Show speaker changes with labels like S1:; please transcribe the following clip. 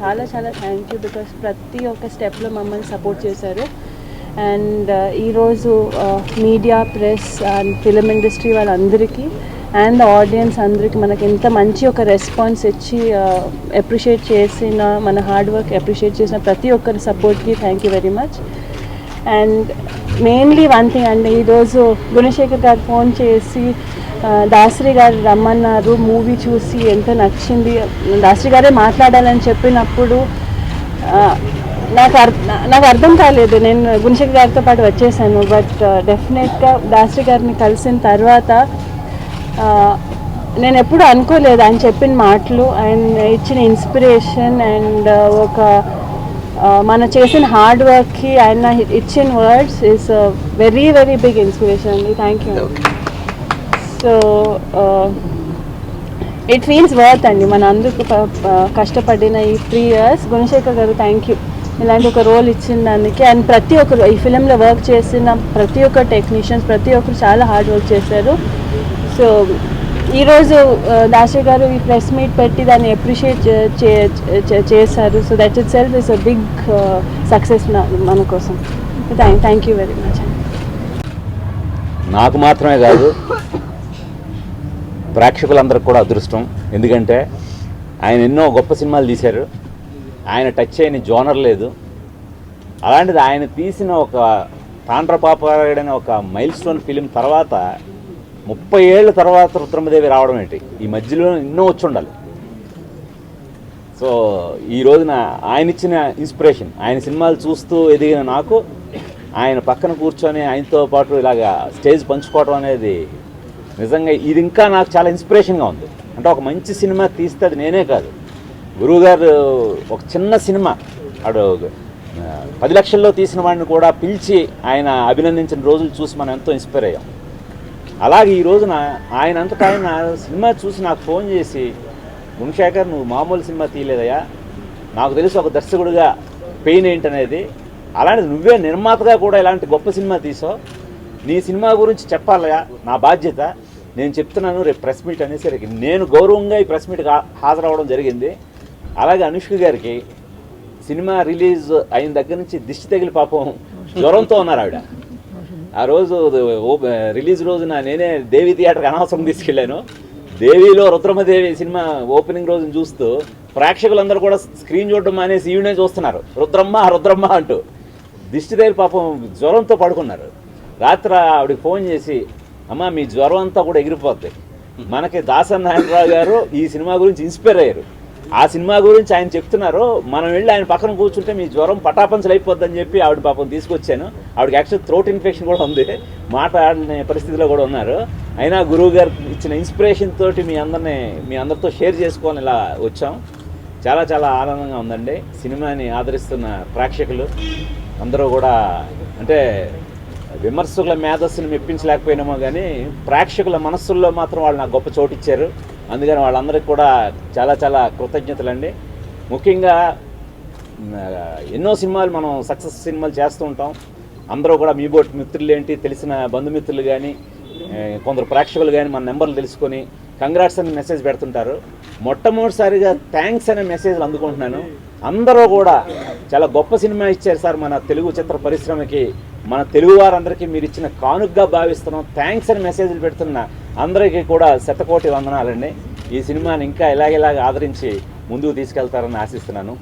S1: చాలా చాలా thank you because ప్రతి ఒక్క స్టెప్లో మమ్మల్ని సపోర్ట్ చేశారు. అండ్ ఈరోజు media press and film industry వాళ్ళందరికీ అండ్ ఆడియన్స్ అందరికీ మనకి ఎంత మంచి ఒక రెస్పాన్స్ ఇచ్చి uh, అప్రిషియేట్ చేసిన మన హార్డ్ వర్క్ అప్రిషియేట్ చేసిన ప్రతి ఒక్కరి సపోర్ట్కి thank you very much and mainly one thing అండి ఈరోజు గుణశేఖర్ గారు ఫోన్ చేసి దాసరి గారు రమ్మన్నారు మూవీ చూసి ఎంత నచ్చింది. దాసరి గారే మాట్లాడాలని చెప్పినప్పుడు నాకు అర్ నాకు అర్థం కాలేదు. నేను గుణశేఖర్ గారితో పాటు వచ్చేసాను బట్ డెఫినెట్గా దాసరి గారిని కలిసిన తర్వాత నేను ఎప్పుడు అనుకోలేదు ఆయన చెప్పిన మాటలు. ఆయన ఇచ్చిన ఇన్స్పిరేషన్ అండ్ ఒక మన చేసిన హార్డ్ వర్క్కి ఆయన ఇచ్చిన words is very very big inspiration అండి. Thank you so it feels worth అండి. మన అందుకు కష్టపడిన ఈ త్రీ ఇయర్స్ గుణశేఖర్ గారు థ్యాంక్ యూ ఇలాంటి ఒక రోల్ ఇచ్చిన దానికి అండ్ ప్రతి ఒక్కరు ఈ ఫిలింలో వర్క్ చేసిన ప్రతి ఒక్క టెక్నీషియన్స్ ప్రతి ఒక్కరు చాలా హార్డ్ వర్క్ చేశారు. సో ఈరోజు uh, దాసే గారు ఈ ప్రెస్ మీట్ పెట్టి దాన్ని అప్రిషియేట్ చేశారు. So that itself is a big success మన కోసం. Thank thank you very much
S2: నాకు మాత్రమే కాదు ప్రేక్షకులందరికి కూడా అదృష్టం. ఎందుకంటే ఆయన ఎన్నో గొప్ప సినిమాలు తీశారు. ఆయన టచ్ అయిన జోనర్ లేదు. అలాంటిది ఆయన తీసిన ఒక తాండ్రపాపాడని ఒక మైల్ స్టోన్ ఫిలిం తర్వాత ముప్పై ఏళ్ళ తర్వాత రుద్రమదేవి రావడం ఏంటి? ఈ మధ్యలో ఎన్నో వచ్చి ఉండాలి. సో ఈ రోజున ఆయన ఇచ్చిన ఇన్స్పిరేషన్ ఆయన సినిమాలు చూస్తూ ఎదిగిన నాకు ఆయన పక్కన కూర్చొని ఆయనతో పాటు ఇలాగా స్టేజ్ పంచుకోవడం అనేది నిజంగా ఇది ఇంకా నాకు చాలా ఇన్స్పిరేషన్గా ఉంది. అంటే ఒక మంచి సినిమా తీస్తే అది నేనే కాదు. గురువుగారు ఒక చిన్న సినిమా ఆడు పది లక్షల్లో తీసిన వాడిని కూడా పిలిచి ఆయన అభినందించిన రోజులు చూసి మనం ఎంతో ఇన్స్పైర్ అయ్యాం. అలాగే ఈ రోజున ఆయన అంతటా ఆయన సినిమా చూసి నాకు ఫోన్ చేసి గుణశేఖర్ నువ్వు మామూలు సినిమా తీయలేదయ్యా. నాకు తెలిసి ఒక దర్శకుడిగా పెయిన్ ఏంటనేది. అలాంటిది నువ్వే నిర్మాతగా కూడా ఇలాంటి గొప్ప సినిమా తీసావు. నీ సినిమా గురించి చెప్పాలయా నా బాధ్యత. నేను చెప్తున్నాను రేపు ప్రెస్ మీట్ అనేసరికి నేను గౌరవంగా ఈ ప్రెస్ మీట్కి హాజరవడం జరిగింది. అలాగే అనుష్క గారికి సినిమా రిలీజ్ అయిన దగ్గర నుంచి దిష్టి తగిలి పాపం జ్వరంతో ఉన్నారు ఆవిడ. ఆ రోజు ఓ- రిలీజ్ రోజున నేనే దేవి థియేటర్కి అనవసరం తీసుకెళ్ళాను. దేవిలో రుద్రమదేవి సినిమా ఓపెనింగ్ రోజున చూస్తూ ప్రేక్షకులందరూ కూడా స్క్రీన్ చూడడం మానేసి ఈవినే చూస్తున్నారు. రుద్రమ్మ రుద్రమ్మ అంటూ. దిష్టి తగిలి పాపం జ్వరంతో పడుకున్నారు. రాత్రి ఆవిడకి ఫోన్ చేసి అమ్మ మీ జ్వరం అంతా కూడా ఎగిరిపోద్ది. మనకి దాసన్ నారాయణరావు గారు ఈ సినిమా గురించి ఇన్స్పైర్ అయ్యారు. ఆ సినిమా గురించి ఆయన చెప్తున్నారు మనం వెళ్ళి ఆయన పక్కన కూర్చుంటే మీ జ్వరం పటాపంచలు అయిపోద్దని చెప్పి ఆవిడ పాపం తీసుకొచ్చాను. ఆవిడకి యాక్చువల్ థ్రోట్ ఇన్ఫెక్షన్ కూడా ఉంది మాట్లాడని పరిస్థితిలో కూడా ఉన్నారు. అయినా గురువు గారు ఇచ్చిన ఇన్స్పిరేషన్ తోటి మీ అందరిని మీ అందరితో షేర్ చేసుకొని ఇలా వచ్చాం. చాలా చాలా ఆనందంగా ఉందండి. సినిమాని ఆదరిస్తున్న ప్రేక్షకులు అందరూ కూడా అంటే విమర్శకుల మేధస్సును మెప్పించలేకపోయినామో కానీ ప్రేక్షకుల మనస్సుల్లో మాత్రం వాళ్ళు నాకు గొప్ప చోటు ఇచ్చారు. అందుకని వాళ్ళందరికీ కూడా చాలా చాలా కృతజ్ఞతలండి. ముఖ్యంగా ఎన్నో సినిమాలు మనం సక్సెస్ సినిమాలు చేస్తూ ఉంటాం. అందరూ కూడా మీ బోటి మిత్రులు ఏంటి తెలిసిన బంధుమిత్రులు కానీ కొందరు ప్రేక్షకులు కానీ మన నెంబర్లు తెలుసుకొని కంగ్రాట్స్ అని మెసేజ్ పెడుతుంటారు. మొట్టమొదటిసారిగా థ్యాంక్స్ అనే మెసేజ్లు అందుకుంటున్నాను. అందరూ కూడా చాలా గొప్ప సినిమా ఇచ్చారు సార్ మన తెలుగు చిత్ర పరిశ్రమకి. మన తెలుగు వారందరికీ మీరు ఇచ్చిన కానుకగా భావిస్తున్నాం. థ్యాంక్స్ అని మెసేజ్లు పెడుతున్న అందరికీ కూడా శతకోటి వందనాలండి. ఈ సినిమాని ఇంకా ఇలాగేలాగా ఆదరించి ముందుకు తీసుకెళ్తారని ఆశిస్తున్నాను.